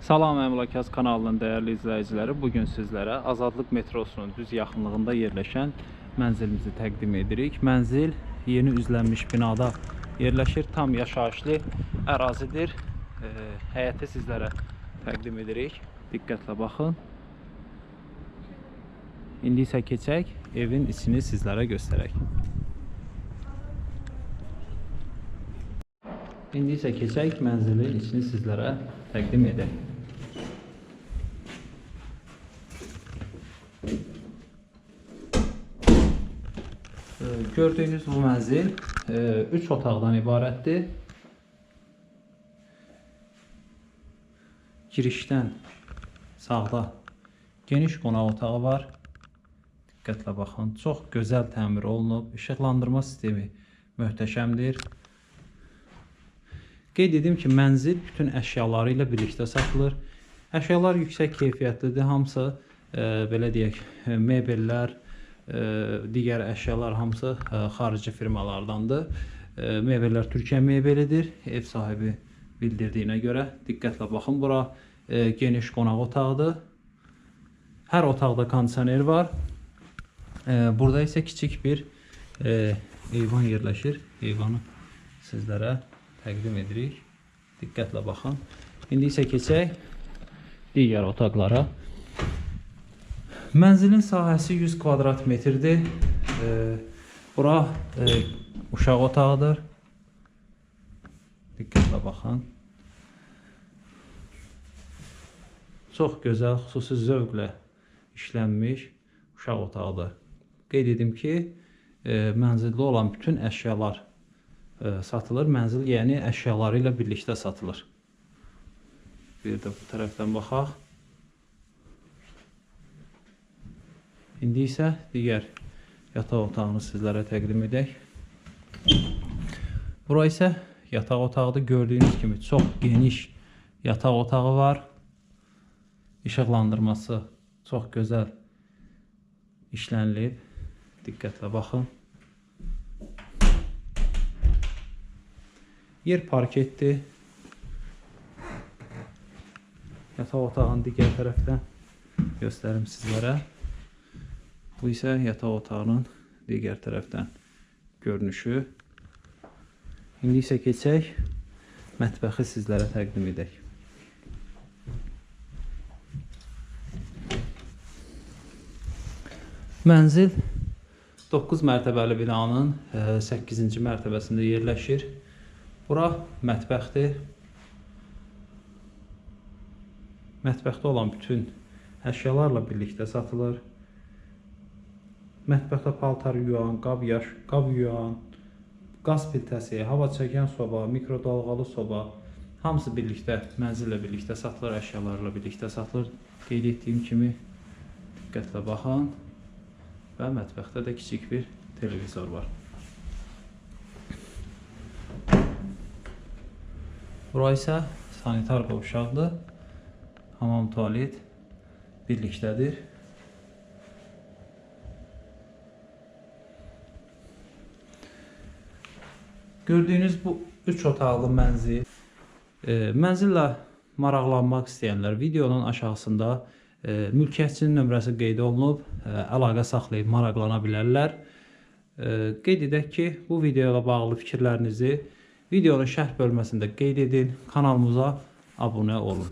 Salam Əmlakaz kanalının dəyərli izləyiciləri, bu gün sizlərə Azadlıq metrosunun düz yaxınlığında yerləşən mənzilimizi təqdim edirik. Mənzil yeni üzlənmiş binada yerləşir, tam yaşayışlı ərazidir. E, həyəti sizlərə təqdim edirik. Diqqətlə baxın. İndi isə keçək evin içini sizlərə göstərək. İndi isə keçək mənzilin içini sizlərə təqdim edək. Gördüyünüz bu mənzil 3 otaqdan ibarətdir. Girişdən sağda geniş qonaq otağı var. Diqqətlə baxın, çox gözəl təmir olunub. İşıqlandırma sistemi möhtəşəmdir. Qeyd edim ki, mənzil bütün əşyaları ilə birlikdə satılır. Əşyalar yüksək keyfiyyətlidir. Hamısı e, belə deyək, e, mebellər, e, digər əşyalar hamısı e, xarici firmalardandır. E, mebellər Türkiyə mebelidir. Ev sahibi bildirdiyinə görə diqqətlə baxın. Bura e, geniş qonaq otağıdır. Hər otaqda kondisioner var. Burada isə kiçik bir eyvan yerləşir. Eyvanı sizlərə təqdim edirik. Diqqətlə baxın. İndi isə keçək digər otaqlara. Mənzilin sahəsi 100 kvadrat metrdir. E, bura e, uşaq otağıdır. Diqqətlə baxın. Çox gözəl, xüsusi zövqlə işlənmiş uşaq otağıdır. Qeyd edim ki, e, mənzildə olan bütün əşyalar e, satılır. Mənzil yəni əşyaları ilə birlikdə satılır. Bir də bu tərəfdən baxaq. İndi isə digər yataq otağını sizlərə təqdim edək. Bura isə yataq otağıdır. Gördüyünüz kimi çox geniş yataq otağı var. İşıqlandırması çox gözəl işlənilib. Diqqətlə baxın. Yer parketdir. Yataq otağının digər tərəfdən göstərim sizlərə. Bu isə yataq otağının digər tərəfdən görünüşü. İndi isə keçək mətbəxi sizlərə təqdim edək. Mənzil 9 mərtəbəli binanın 8-ci mərtəbəsində yerləşir. Bura mətbəxdir. Mətbəxdə olan bütün əşyalarla birlikdə satılır. Mətbəxdə paltar yuyan, qab yaş, qab yuyan, qaz filtrəsi, hava çəkən soba, mikrodalğalı soba hamısı birlikdə mənzillə birlikdə satılır, əşyalarla birlikdə satılır. Qeyd etdiyim kimi diqqətlə baxın və mətbəxdə də kiçik bir televizor var. Bura isə sanitar qovşaqdır. Hamam tualet birlikdədir. Gördüyünüz bu 3 otaqlı mənzil e, mənzillə maraqlanmaq istəyənlər videonun aşağısında e, mülkiyyətçinin nömrəsi qeyd olunub, e, əlaqə saxlayıb maraqlana bilərlər. Qeyd edək ki, bu video ilə bağlı fikirlərinizi videonun şərh bölməsində qeyd edin, kanalımıza abunə olun.